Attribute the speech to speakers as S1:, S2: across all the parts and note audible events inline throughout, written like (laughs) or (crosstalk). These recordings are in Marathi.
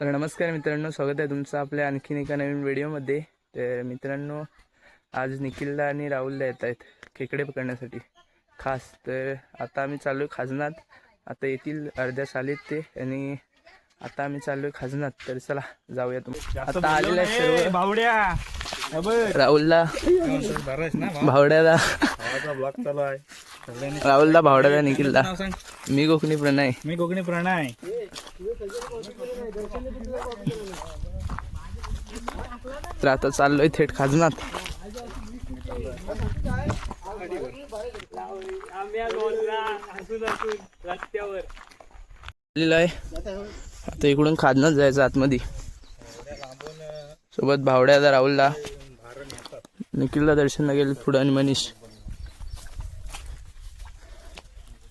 S1: तर नमस्कार मित्रांनो स्वागत आहे तुमचं आपल्या आणखीन एका नवीन व्हिडिओमध्ये. तर मित्रांनो आज निखिलला आणि राहुलला येत आहेत खेकडे पकडण्यासाठी. खास तर आता आम्ही चाललो आहे खाजनात. आता येतील अर्ध्या सालीत ते आणि आता आम्ही चाललो आहे खाजनात. तर चला जाऊया तुम्ही. आता आलेलं सर्व
S2: भावड्या.
S1: राहुलला भावड्याला.
S2: चालू
S1: राहुलला भावड्याला निखिलला मी कोकणी प्रणय.
S2: मी कोकणी प्रणय.
S1: तर आता चाललोय थेट खाजनात. आहे. आता इकडून खाजनात जायचं आतमध्ये. सोबत भावड्याला राहुलला. निखिलला दर्शनला गेले पुढे आणि मनीष.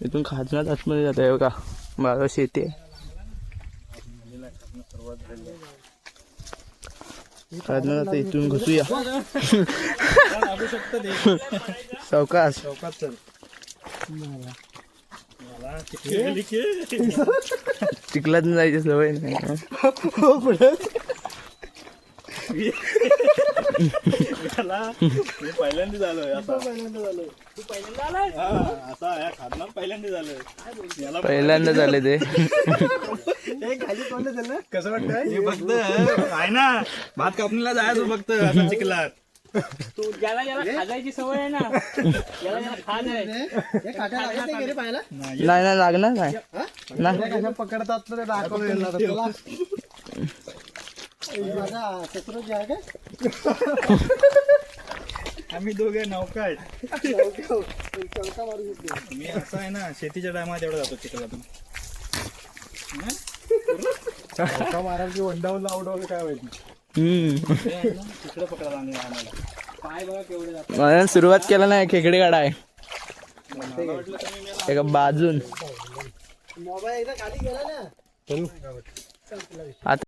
S1: इथून खाजनात आतमध्ये जात आहे बघा. माझा शेती आहे. आता इथून घुसूया. सावकाश. चिखलात जायची सवय नाही
S2: पहिल्यांदा झालोय असा पहिल्यांदा झालोय. तू. पहिल्यांदा
S1: झाले
S2: कसं वाटतं फक्त आहे ना भात कापणीला जायचं फक्त असं चिखलात.
S3: तू ज्याला ज्याला खाजायची सवय आहे ना ज्याला ज्याला खाज आहे.
S1: नाही नाही लागणार नाही. नाही
S4: पकडतात तर दाखवलं तुला. (laughs)
S2: आम्ही दोघे नौका आहेत. मी असं आहे ना शेतीच्या टायमात एवढं जातो चिखलातून.
S4: महाराज वंडावून लावडावलं काय माहिती?
S1: हम्म.
S2: तिकडे पकडायला आणि आम्हाला.
S3: पाय बघा केवढे जातात.
S1: मला सुरुवात केला नाही खेकडे काढाय एका बाजून.
S4: मोबाईल एकदा खाली गेला ना.
S1: आता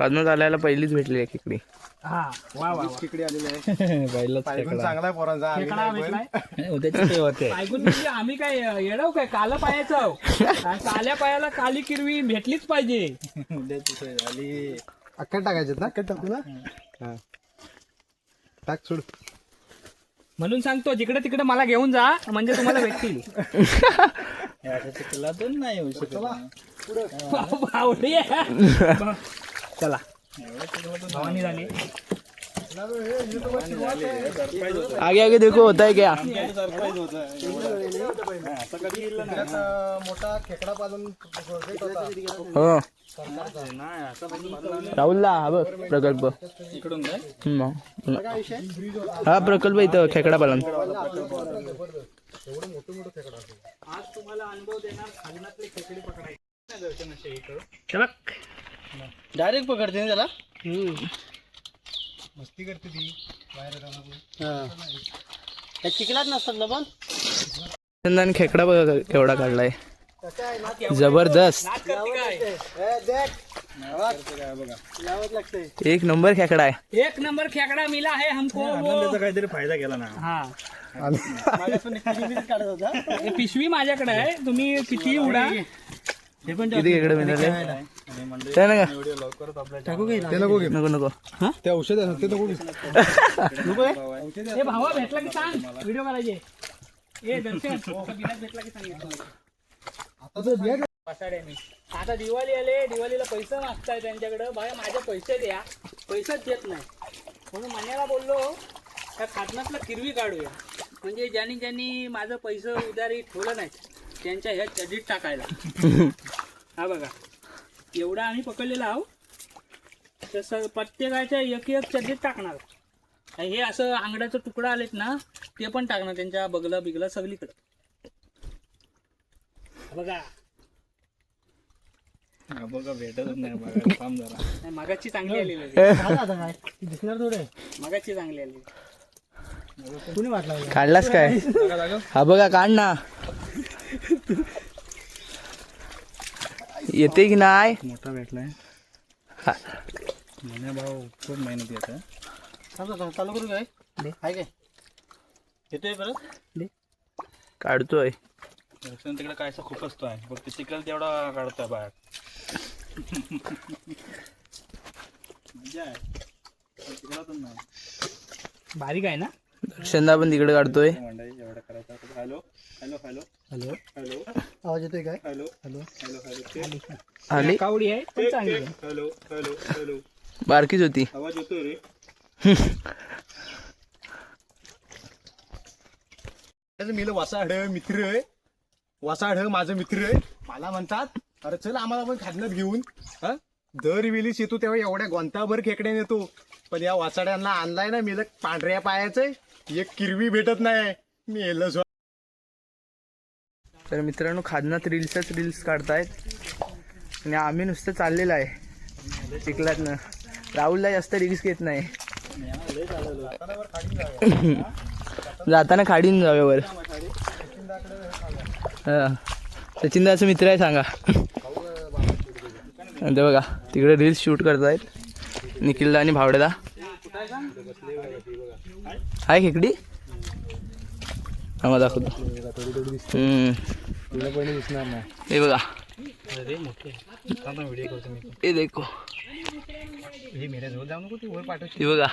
S1: आल्याला पहिलीच भेटली आहे खेकडी
S3: हा वा वा
S4: तिकडे आलेले आहे. (laughs)
S1: पहिलाच
S4: पायगुण चांगला आहे पोरांचा आम्ही
S3: खेकडा
S4: नाही
S3: भेटलाय
S2: उद्याचे ते होते.
S3: ऐकून म्हणजे आम्ही काय येडव काय काला पायाचं आहो. आणि काल्या पायाला काली किरवी भेटलीच पाहिजे.
S2: उद्याची सोय झाली.
S4: पण. अक्कड टाकायचे ना? अक्कड टाकू ना? हा. टाक सोड.
S3: म्हणून सांगतो जिकडे तिकडे मला घेऊन जा म्हणजे तुम्हाला भेटतील.
S2: चिखलातून नाही येऊ शकत.
S3: बावडी (laughs) चला. भवानी झाली
S1: आगे आगे देखो होता है क्या? हो। राहुलला हा बघ प्रकल्प. हा. प्रकल्प इथं खेकडा पालन.
S3: आज तुम्हाला अनुभव देणार खाजनातले खेकडे पकडायचे.
S4: डायरेक्ट पकडते ना त्याला? मस्ती करते ती बाहेर चिखलात नसतात ना पण?
S1: चंदन खेकडा बघा केवढा काढलाय. जबरदस्त. एक नंबर खेकडा आहे.
S3: एक नंबर खेकडा मिला है हमको
S2: त्याचा काहीतरी फायदा केला ना.
S3: हा.
S4: काढत होता.
S3: हे पिशवी माझ्याकडे आहे. तुम्ही किती उडा.
S1: किती खेकडे मिळाले. ते ना का
S4: ते नको घे
S1: नको नको.
S4: ते औषध आहे ते नको घेऊ.
S3: हे भावा भेटला की सांग. व्हिडिओ करायचे ए दर्शन. बिलात भेटला की सांग पासाडे मी. आता दिवाळी आले दिवाळीला पैसे मागताय त्यांच्याकडे. बाय माझे पैसे द्या. पैसेच देत नाही. म्हणून मण्याला बोललो त्या खाजनातलं किरवी काढूया. म्हणजे ज्यांनी ज्यांनी माझं पैसे उधारी ठेवलं नाही त्यांच्या ह्या चडीत टाकायला. हा बघा. एवढा आम्ही पकडलेला आहो. तसं प्रत्येकाच्या एक एक चड्डीत टाकणार. हे असं आंगड्याचं तुकडा आलेत ना ते पण टाकणार त्यांच्या बगला बिगला सगळीकडे. बघा.
S2: हा बघा भेटतच नाही बघा थांब जरा.
S3: नाही, मागाची चांगली आलेली आहे.
S4: दिसणार थोडे
S3: मागाची चांगली आलेली
S4: कुणी वाटला?
S1: काढलास काय? हा बघा काढ ना. (laughs) येते की नाही?
S2: मोठा भेटलाय. म्हणे भाऊ खूप मेहनत येत
S4: चालू करू काय? हाय काय? येतोय परत?
S1: काढतोय.
S2: तिकडे कायसा खूप असतो आहे फक्त चिखल तेवढा काढतोय बाहेर.
S5: आहे. नाही.
S2: बारीक आहे ना?
S1: दर्शनदा पण तिकडे काढतोय.
S5: एवढं करायचं. Hello hello hello.
S4: Hello.
S5: Hello.
S4: आवाज येतोय काय?
S5: हॅलो.
S4: हॅलो.
S5: Hello hello.
S1: आली
S2: कावडी आहे पण चांगली आहे.
S5: Hello hello hello.
S1: बारकीच होती.
S5: आवाज येतोय रे. मी वासाड मित्र आहे. वासाड माझं मित्र आहे. मला म्हणतात अरे चल आम्हाला पण खादण्यात घेऊन. हा? दर वेळीच येतो तेव्हा एवढ्या गोंताभर खेकड्या येतो. पण या वासाड्यांना आणलाय ना मी पांढऱ्या पायाचं एक किरवी भेटत नाही. मी येलं
S1: तर मित्रांनो खादनात रील्सच रील्स काढतायत. आणि आम्ही नुसतं चाललेलं आहे. चिखलातनं राहुलला जास्त रील्स घेत नाही. जाताना खाडीन जाव्यावर हा. सचिन दाचं मित्र आहे सांगा. ते बघा तिकडे रील्स शूट करतायत. निखिलदा आणि भावडेदा आहे खेकडी. हा मग दाखवतो. हे बघा.
S2: अरे मोठे. व्हिडिओ करतो मी.
S1: हे देखो.
S5: हे
S1: बघा.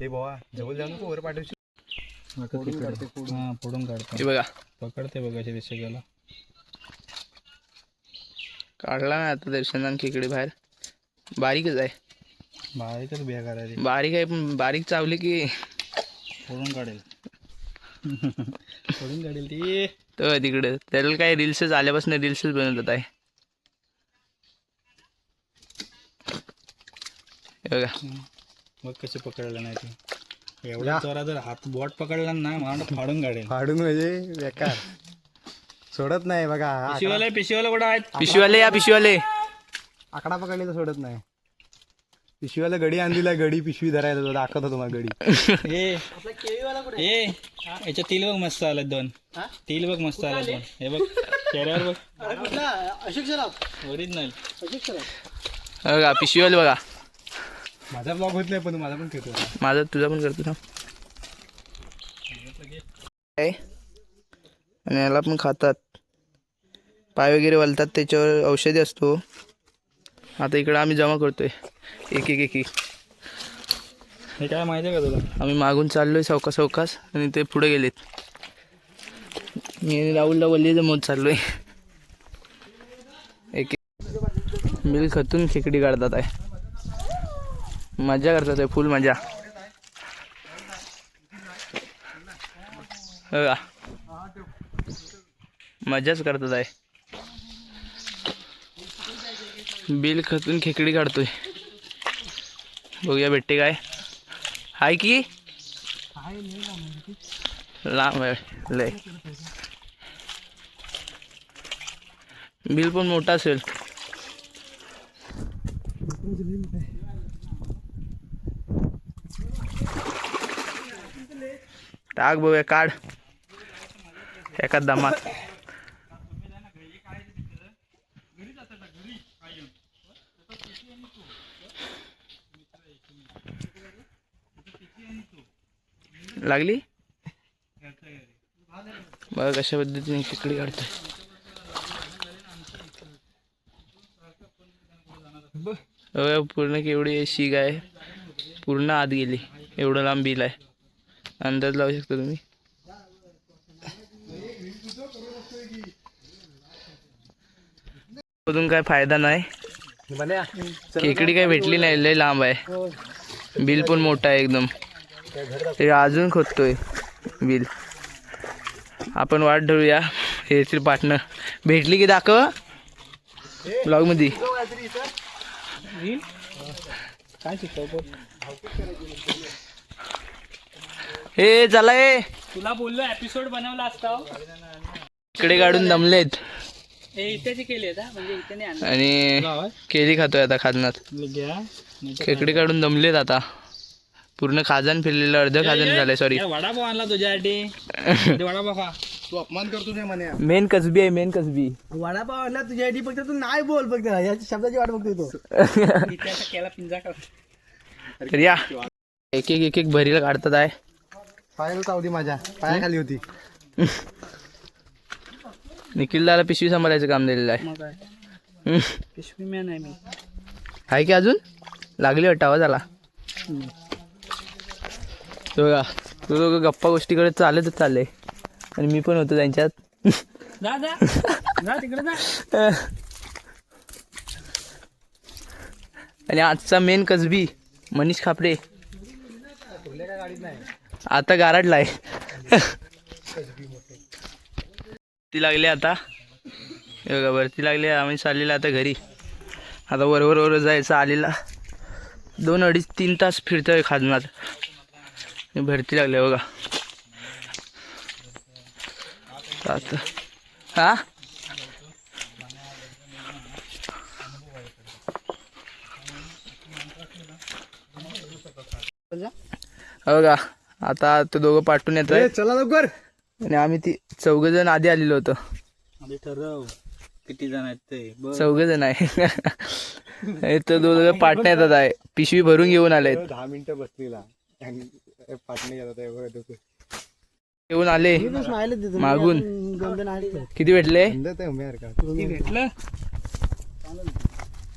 S5: हे भावा जवळ जाऊ नको वर पाठवशील.
S2: हा फोडून काढतो
S1: हे बघा.
S2: पकडते बघा
S1: काढला ना आता दर्शनान खेकडे बाहेर. बारीकच आहे.
S2: बारीकच बिया करायची
S1: बारीक आहे पण बारीक चावली की
S2: फोडून काढेल. फोडून काढेल ती.
S1: तर तिकडे. त्याला काय रील्सच आल्यापासून रील्सच बनवत आहे हे बघा.
S2: मग कसे पकडलं नाही ते. एवढा चोरा जर हात बोट पकडला ना मला फाडून काढेल.
S5: फाडून म्हणजे बेकार. सोडत नाही बघा.
S2: पिशवीवाले पिशवीवाले कुठं आहेत?
S1: पिशवीवाले या पिशवीवाले.
S5: आकडा पकडले तर सोडत नाही. पिशवीला गडी आणलीला गडी पिशवी धरायला तो दाखवतो तुम्हाला गडी.
S2: ए. ए याच्या तिल बघ मस्त आलेत दोन. तिल बघ मस्त आलेत दोन. हे बघ चेहऱ्यावर बघ.
S4: अशोक सराफ.
S2: ओरिजिनल.
S4: अशोक सराफ.
S1: हे बघा पिशवीवाले बघा.
S5: माझा ब्लॉग होत नाही पण माझा पण खेळतो
S1: माझा तुझा पण करतो? आणि याला पण खातात. पाय वगैरे वलतात त्याच्यावर औषधी असतो. आता इकडं आम्ही जमा करतोय. एक एक एक एक.
S2: हे काय माहिती आहे का तुला?
S1: आम्ही मागून चाललोय सावकास सावकास आणि ते पुढे गेलेत. मी राहुलला वल्ली जमवत चाललोय. एक मिल खतून खेकडी काढतात आहे. मजा करतात आहे फुल मजा हो मजाच करतात आहे. बिल खतून खेकडी काढतोय. बघूया भेटते काय हाय की? लांब आहे लय बिल पण मोठा असेल टाक बघूया काढ। एका दमात। लागली? बघा कशा पद्धतीने तिकडे काढतोय. पूर्ण केवढी शीग आहे पूर्ण आत गेली. एवढं लांब बिल आहे. अंदाज लावू शकता तुम्ही? मधून काय फायदा नाही. खेकडी काय भेटली नाही लय लांब आहे. बिल पण मोठा आहे एकदम. ते अजून खोदतोय बिल. आपण वाट धरूया. हे पार्टनर भेटली की दाखव. ब्लॉगमध्ये
S2: काय
S1: हे चला ए
S2: तुला बोललो एपिसोड बनवला असता हो.
S1: इकडे काढून दमलेत.
S2: हे म्हणजे
S1: आणि केली खातोय आता खाजनात खेकडे काढून दमलेत आता. पूर्ण खाजन फिरलेलं अर्ध खाजन झालंय सॉरी
S2: वडापाव आणला तुझ्यासाठी. (laughs) वडापाव खा.
S5: तू अपमान करतो नाही म्हणे.
S1: मेन कसबी आहे मेन कसबी.
S4: वडापाव आणला तुझ्या आयडी फक्त तू नाही बोल फक्त. या शब्दाची वाट बघतोय तो. (laughs)
S2: केला पिंजा
S1: या. एक एक एक एक भरीला काढतात आहे.
S5: पायाला चावली माझ्या. पायाखाली होती. (laughs)
S1: निखिलदाला पिशवी सांभाळायचं काम दिलेलं आहे.
S2: मग काय?
S1: हम्म.
S2: पिशवी मॅन आहे मी.
S1: आहे की अजून? लागली वाटतं आवाज आला तो बघा तो दोघं गप्पा गोष्टी करत चालतच चालले. आणि मी पण होतो त्यांच्यात.
S3: जा जा. जा तिकडे जा.
S1: आणि आजचा मेन कसबी मनीष खापरे. आता गारडला आहे. ती लागली आता. बघा वरती लागली आम्ही चाललेलं आता घरी. आता वरवर वर जायचं आलेला. दोन अडीच तीन तास फिरतोय खाजनात. भरती लागले बघा. आता हा? हो का आता ते दोघं पाठवून येत
S2: ए, चला लवकर.
S1: आणि आम्ही ती चौघ जण आधी आलेलो होतो.
S3: आधी ठरव. किती जण आहेत ते?
S1: चौघ जण आहे. हे तर दोघं पाटण्या येतात आहे पिशवी भरून घेऊन आले
S2: दहा मिनिटं बसलेला. पाटणे.
S1: घेऊन आले. मागून. किती भेटले?
S3: भेटलं?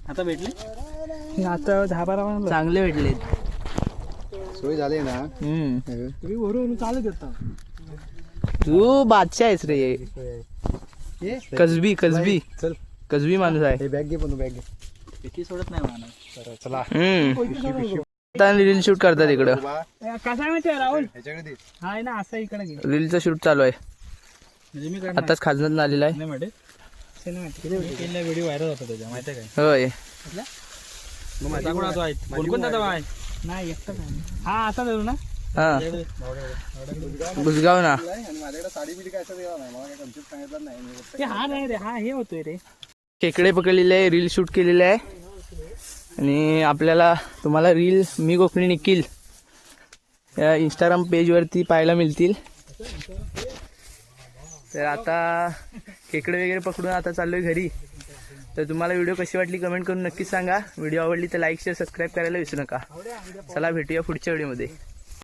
S3: आता भेटले?
S4: आता दहा बारा
S1: चांगले भेटले.
S2: सोय झाली ना?
S1: हम्म.
S4: तुम्ही वरून चालत येता.
S1: तू बादशाह आहेस रे.
S2: ये
S1: कसबी कसबी.
S2: चल.
S1: कसबी माणूस आहे.
S2: हे बॅग घे पण बॅग घे.
S3: किती सोडत नाही माणूस.
S2: चला.
S1: रील शूट करतात इकडं.
S3: कसा माहिती राहुल? हा आहे ना असं इकडे
S1: रीलचं शूट चालू आहे.
S3: म्हणजे
S1: आताच खाजनात आलेला आहे.
S3: नाही माहिती. सिनेमॅटिक व्हिडिओ व्हायरल होता त्याच्या माहिती आहे काय?
S1: होय.
S3: नाही हा असा धरू ना.
S1: हा. बुजगाव ना.
S2: आणि माझ्याकडे साडी बिडी काय असं देवा नाही.
S3: हा रे हा हे होतोय रे.
S1: खेकडे पकडलेले आहे रील शूट केलेले आहे. आणि आपल्याला तुम्हाला रील मी कोकणी निखिल या इंस्टाग्राम पेजवरती पाहायला मिळतील. तर आता खेकडे वगैरे पकडून आता चाललोय घरी. तर तुम्हाला व्हिडिओ कशी वाटली कमेंट करून नक्कीच सांगा. व्हिडिओ आवडली तर लाईक शेअर सबस्क्राईब करायला विसरू नका. चला भेटूया पुढच्या व्हिडिओमध्ये